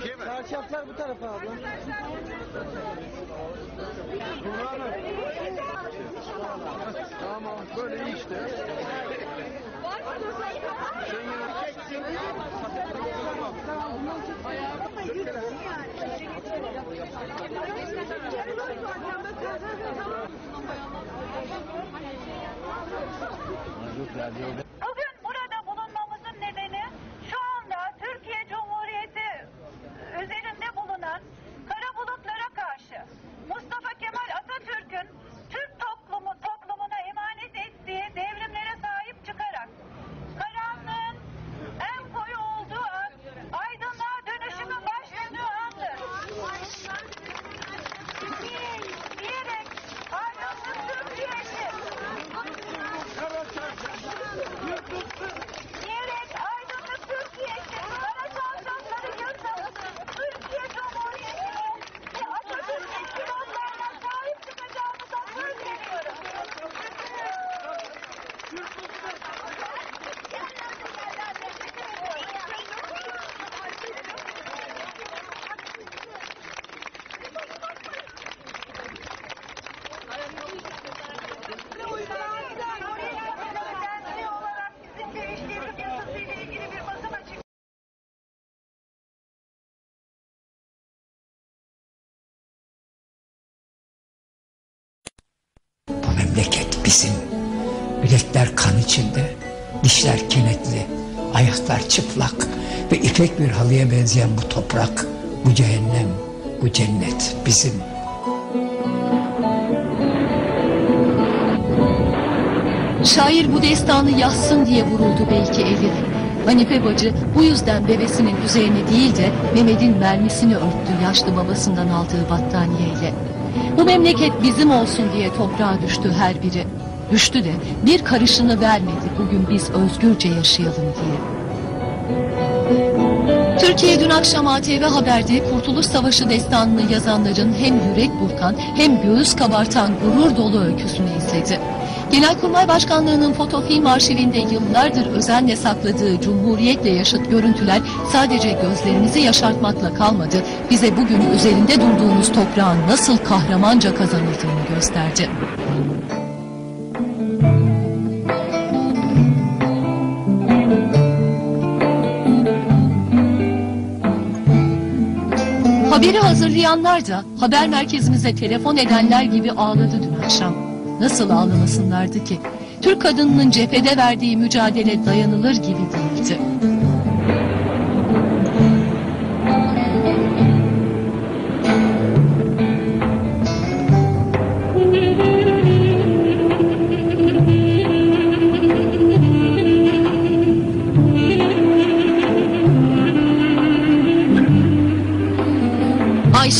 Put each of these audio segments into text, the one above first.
Çarşaflar bu tarafa abla. Tamam böyle iyi işte. Bugün burada bizim. Bilekler kan içinde, dişler kenetli, ayaklar çıplak ve ipek bir halıya benzeyen bu toprak, bu cehennem, bu cennet bizim. Şair bu destanı yazsın diye vuruldu belki Elif. Hanife bacı bu yüzden bebesinin üzerine değil de Mehmet'in mermisini örttü yaşlı babasından aldığı battaniyeyle. Bu memleket bizim olsun diye toprağa düştü her biri. Düştü de bir karışını vermedi bugün biz özgürce yaşayalım diye. Türkiye dün akşam ATV Haber'de Kurtuluş Savaşı destanını yazanların hem yürek burkan hem göğüs kabartan gurur dolu öyküsünü izledi. Genelkurmay Başkanlığı'nın fotofilm arşivinde yıllardır özenle sakladığı Cumhuriyet'le yaşıt görüntüler sadece gözlerimizi yaşartmakla kalmadı, bize bugün üzerinde durduğumuz toprağın nasıl kahramanca kazanıldığını gösterdi. Haberi hazırlayanlar da haber merkezimize telefon edenler gibi ağladı dün akşam. Nasıl ağlamasınlardı ki? Türk kadınının cephede verdiği mücadele dayanılır gibi değildi.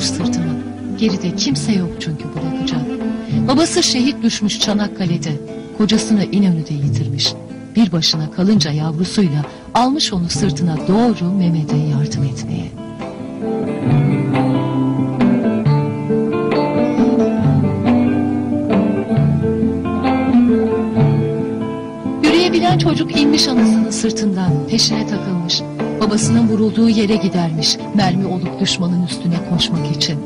Vurmuş sırtına. Geride kimse yok çünkü bırakacak. Babası şehit düşmüş Çanakkale'de. Kocasını İnönü'de yitirmiş. Bir başına kalınca yavrusuyla almış onu sırtına doğru Mehmet'e yardım etmeye. Yürüyebilen çocuk inmiş anasının sırtından peşine takılmış. Babasının vurulduğu yere gidermiş mermi olup düşmanın üstüne koşmak için.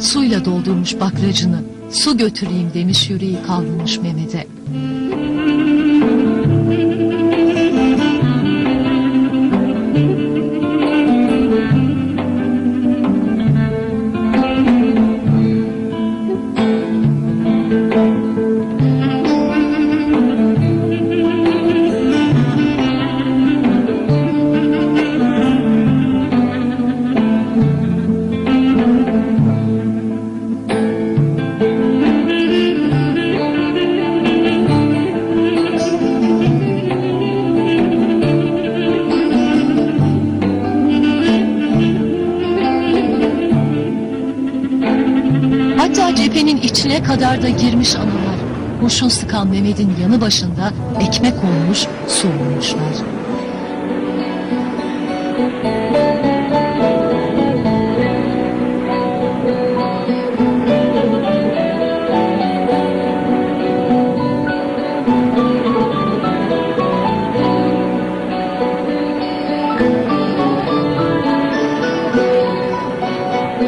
Suyla doldurmuş bakracını. su götüreyim demiş yüreği kavrulmuş Mehmet'e. Kadar da girmiş analar. Kurşun sıkan Mehmet'in yanı başında ekmek olmuş, su olmuşlar.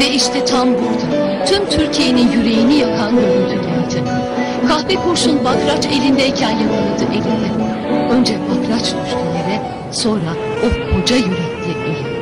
Ve işte tam burada tüm Türkiye'nin yüreğini. Kahpe kurşun bakraç elindeyken yakaladı elinde. Önce bakraç düştü yere sonra o koca yürekli Elif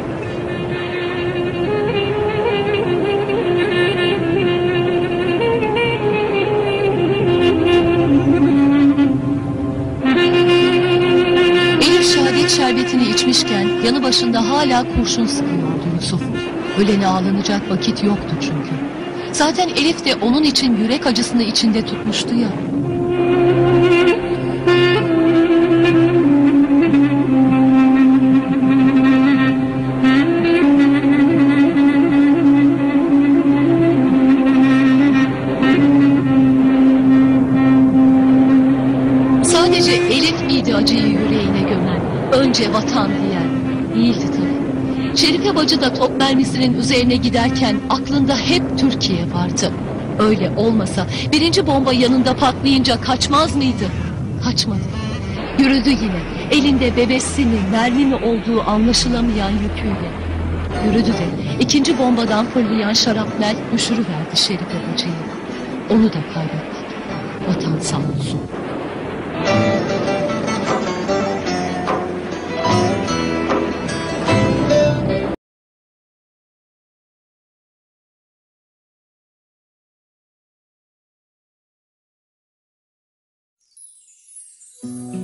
İçmişken yanı başında hala kurşun sıkıyordu Yusuf. Ölene ağlanacak vakit yoktu çünkü. Zaten Elif de onun için yürek acısını içinde tutmuştu ya. Top mermisinin üzerine giderken aklında hep Türkiye vardı. Öyle olmasa birinci bomba yanında patlayınca kaçmaz mıydı? Kaçmadı. Yürüdü yine. Elinde bebesi mi mermi mi olduğu anlaşılamayan yüküyle. Yürüdü de ikinci bombadan fırlayan şarapnel düşürüverdi Şerife bacıyı. Onu da kaybettik. Vatan sağ olsun. Mm-hmm.